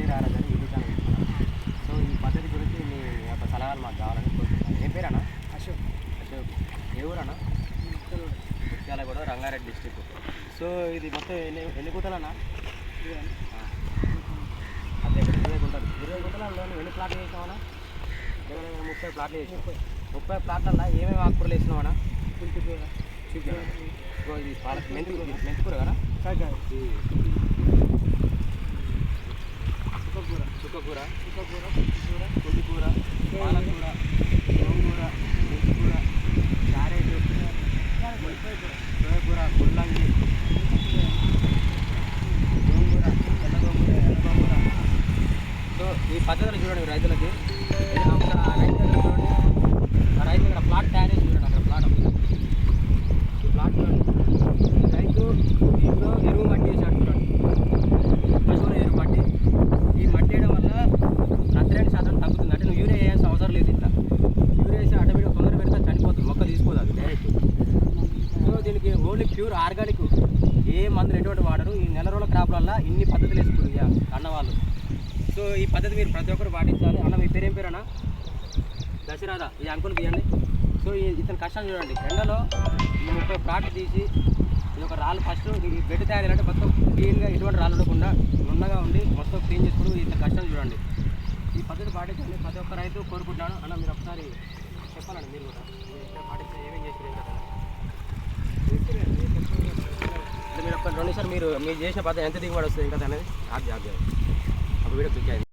రైతే రారా గారు యూట్యూబ్ ఛానల్. సో ఈ పద్ధతి గురించి మీ యొక్క సలహాలు మాకు కావాలని కోరుకుంటున్నాను. ఏం పేరన్నా అశోక్. అశోక్. ఏ ఊరన్నా? ముత్యాల కూడా రంగారెడ్డి డిస్టిక్. సో ఇది మొత్తం ఎన్ని ఎన్ని గుంటలన్నా అదే ఇరవై గుంటలు ఇరవై గుంటలలో ఎన్ని ప్లాట్లు దగ్గర దగ్గర ముప్పై ప్లాట్లు వేసినావు ముప్పై. ప్లాట్లలో ఏమేమి ఆకుకూరలు కుంటిపూర చూపించాను ఇది మెంతికూర కదా కాకాయ ఇది చుక్కకూర చుక్కకూర కుంటిపూర కొద్దికూర పాలకూర గోంగూర మెంతికూర క్యారెట్ సోయకూర ముల్లంగి గోంగూర తెల్ల గోంగూర ఎర్ర గోంగూర. సో ఈ పద్ధతులు చూడండి రైతులకి. Only pure organic. ఏ మందులు ఎటువంటి వాడరు. ఈ నెల రోజుల క్రాప్ వల్ల ఇన్ని పద్ధతులు వేసుకుంటారు ఇక అన్నవాళ్ళు. సో ఈ పద్ధతి మీరు ప్రతి ఒక్కరు పాటించాలి. అన్న మీ పేరేం పేరు అన్న? దశరథ. ఇది అంకులు తీయండి. సో ఈ ఇతని కష్టాలు చూడండి. ఎండలో ఈ ముప్పై ప్లాట్ తీసి ఇది ఒక రాళ్ళు ఫస్ట్ ఈ బెడ్ తయారు చేయాలంటే మొత్తం క్లీన్గా ఎటువంటి రాళ్ళు ఉండకుండా నున్నగా ఉండి మొత్తం క్లీన్ చేసుకుని ఇతని కష్టం చూడండి. ఈ పద్ధతి పాటించండి. ప్రతి ఒక్క రైతు కోరుకుంటున్నాను అన్న మీరు ఒకసారి చెప్పాలండి మీరు కూడా. పాటిస్తే ఏమేం చేసి కదా మీరు ఒక్క రెండు నిమిషాలు మీరు మీరు చేసిన పద్ధతి ఎంత దిగుబడి వస్తుంది? ఇంకా అనేది ఆప్ జాబ్ అప్పుడు వీడియో క్లిక్ అయింది.